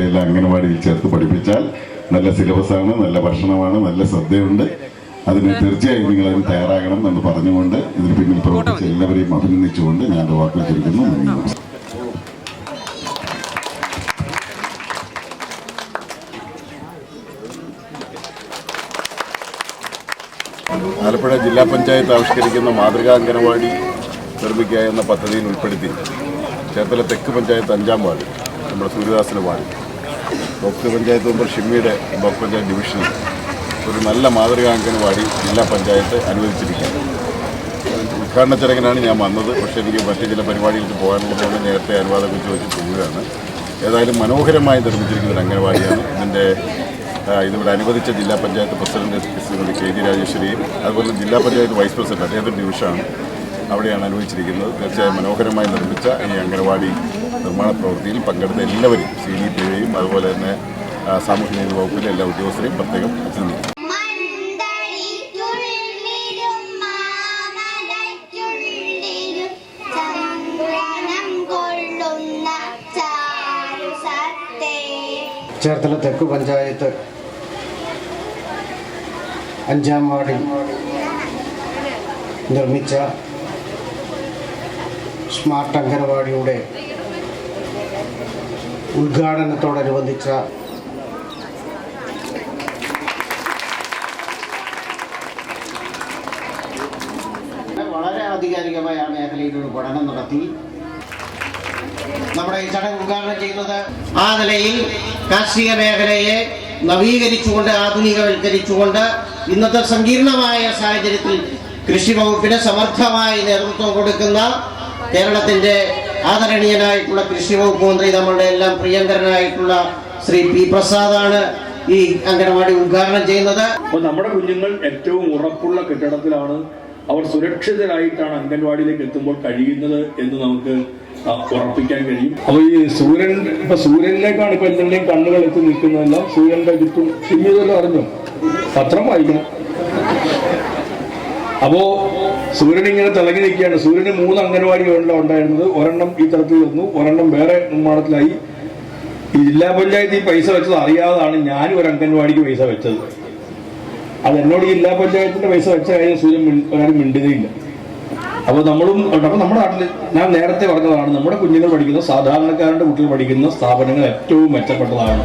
എല്ലാം അംഗനവാടിയിൽ ചേർത്ത് പഠിപ്പിച്ചാൽ നല്ല സിലബസാണ് നല്ല ഭക്ഷണമാണ് നല്ല ശ്രദ്ധയുണ്ട്. അതിന് തീർച്ചയായും നിങ്ങൾ അതിന് തയ്യാറാകണം എന്ന് പറഞ്ഞുകൊണ്ട് ഇതിന് പിന്നിൽ പ്രവർത്തിച്ച എല്ലാവരെയും അഭിനന്ദിച്ചുകൊണ്ട് ഞാൻ വാക്കുകൾ ചുരുക്കുന്നു നന്ദി ആലപ്പുഴ ജില്ലാ പഞ്ചായത്ത് ആവിഷ്കരിക്കുന്ന മാതൃകാ അംഗനവാടി നിർമ്മിക്കുക എന്ന പദ്ധതിയിൽ ഉൾപ്പെടുത്തി ചേർത്തല തെക്ക് പഞ്ചായത്ത് അഞ്ചാം വാർഡ് നമ്മുടെ സൂര്യദാസിന്റെ വാർഡ് ബ്ലോക്ക് പഞ്ചായത്ത് മെമ്പർ ഷിമ്മിയുടെ ബ്ലോക്ക് പഞ്ചായത്ത് ഡിവിഷനിൽ ഒരു നല്ല മാതൃകാ അംഗൻവാടി ജില്ലാ പഞ്ചായത്ത് അനുവദിച്ചിരിക്കുകയാണ് ഉദ്ഘാടന ചടങ്ങിനാണ് ഞാൻ വന്നത്. പക്ഷേ എനിക്ക് മറ്റ് ചില പരിപാടികൾക്ക് പോകാനുള്ളതുകൊണ്ട് നേരത്തെ അനുവാദം ചോദിച്ച് പോവുകയാണ്. ഏതായാലും മനോഹരമായി നിർമ്മിച്ചിരിക്കുന്ന ഒരു അംഗനവാടിയാണ്. ഇതിന്റെ ഇതിവിടെ അനുവദിച്ച ജില്ലാ panchayat president Shrimati K G രാജേശ്വരിയും അതുപോലെ ജില്ലാ പഞ്ചായത്ത് വൈസ് പ്രസിഡന്റ് അദ്ദേഹത്തിന്റെ ഡിവിഷനാണ് അവിടെയാണ് അനുവദിച്ചിരിക്കുന്നത്. തീർച്ചയായും മനോഹരമായി നിർമ്മിച്ച ഈ അംഗനവാടി നിർമ്മാണ പ്രവൃത്തിയിൽ പങ്കെടുത്ത എല്ലാവരും സി ഡി പി യും അതുപോലെ തന്നെ സാമൂഹ്യ നീതി വകുപ്പിലെ എല്ലാ ഉദ്യോഗസ്ഥരെയും പ്രത്യേകം അഭിനന്ദിക്കും ചേർത്തല തെക്ക് പഞ്ചായത്ത് അഞ്ചാം വാർഡിൽ നിർമ്മിച്ച സ്മാർട്ട് അംഗനവാടിയുടെ ഉദ്ഘാടനത്തോടനുബന്ധിച്ച വളരെ ആധികാരികമായ ആ മേഖലയിൽ ഒരു പഠനം നടത്തി. നമ്മുടെ ഈ ചടങ്ങ് ഉദ്ഘാടനം ചെയ്യുന്നത് ആ നിലയിൽ കാർഷിക മേഖലയെ നവീകരിച്ചുകൊണ്ട് ആധുനികവൽക്കരിച്ചുകൊണ്ട് ഇന്നത്തെ സങ്കീർണമായ സാഹചര്യത്തിൽ കൃഷി വകുപ്പിന് സമർത്ഥമായി നേതൃത്വം കൊടുക്കുന്ന കേരളത്തിന്റെ ആദരണീയനായിട്ടുള്ള കൃഷി വകുപ്പ് മന്ത്രി നമ്മളുടെ എല്ലാം പ്രിയങ്കരനായിട്ടുള്ള ശ്രീ പി പ്രസാദാണ് ഈ അംഗനവാടി ഉദ്ഘാടനം ചെയ്യുന്നത്. അപ്പോൾ നമ്മുടെ കുഞ്ഞുങ്ങൾ ഏറ്റവും ഉറപ്പുള്ള കെട്ടിടത്തിലാണ്. അവർ സുരക്ഷിതരായിട്ടാണ് അംഗൻവാടിയിലേക്ക് എത്തുമ്പോൾ കഴിയുന്നത് എന്ന് നമുക്ക് ഉറപ്പിക്കാൻ കഴിയും. അപ്പൊ ഈ സൂര്യൻ ഇപ്പൊ സൂര്യനിലേക്കാണ് ഇപ്പൊ എന്തെങ്കിലും കണ്ണുകൾ എത്തി നിൽക്കുന്നതെല്ലാം സൂര്യന്റെ ചുറ്റും ചെയ്യുന്നതെന്ന് അറിഞ്ഞു? പത്രം വായിക്കണം. അപ്പോ സൂര്യൻ ഇങ്ങനെ തിളങ്ങി നിൽക്കുകയാണ്. സൂര്യന് മൂന്ന് അംഗൻവാടികളുണ്ട് ഉണ്ടായിരുന്നത്. ഒരെണ്ണം ഈ തരത്തിൽ വന്നു ഒരെണ്ണം വേറെ നിർമ്മാണത്തിലായി. ഈ ജില്ലാ പഞ്ചായത്ത് ഈ പൈസ വെച്ചത് അറിയാതാണ്. ഞാനും ഒരു അംഗൻവാടിക്ക് പൈസ വെച്ചത്. അത് എന്നോട് ജില്ലാ പഞ്ചായത്തിന്റെ പൈസ വെച്ച കാര്യം സൂര്യൻ ഒരാളും മിണ്ടുകയില്ല. അപ്പൊ നമ്മളും നമ്മുടെ നാട്ടിൽ ഞാൻ നേരത്തെ പറഞ്ഞതാണ്. നമ്മുടെ കുഞ്ഞുങ്ങൾ പഠിക്കുന്ന സാധാരണക്കാരുടെ കുട്ടികൾ പഠിക്കുന്ന സ്ഥാപനങ്ങൾ ഏറ്റവും മെച്ചപ്പെട്ടതാണ്.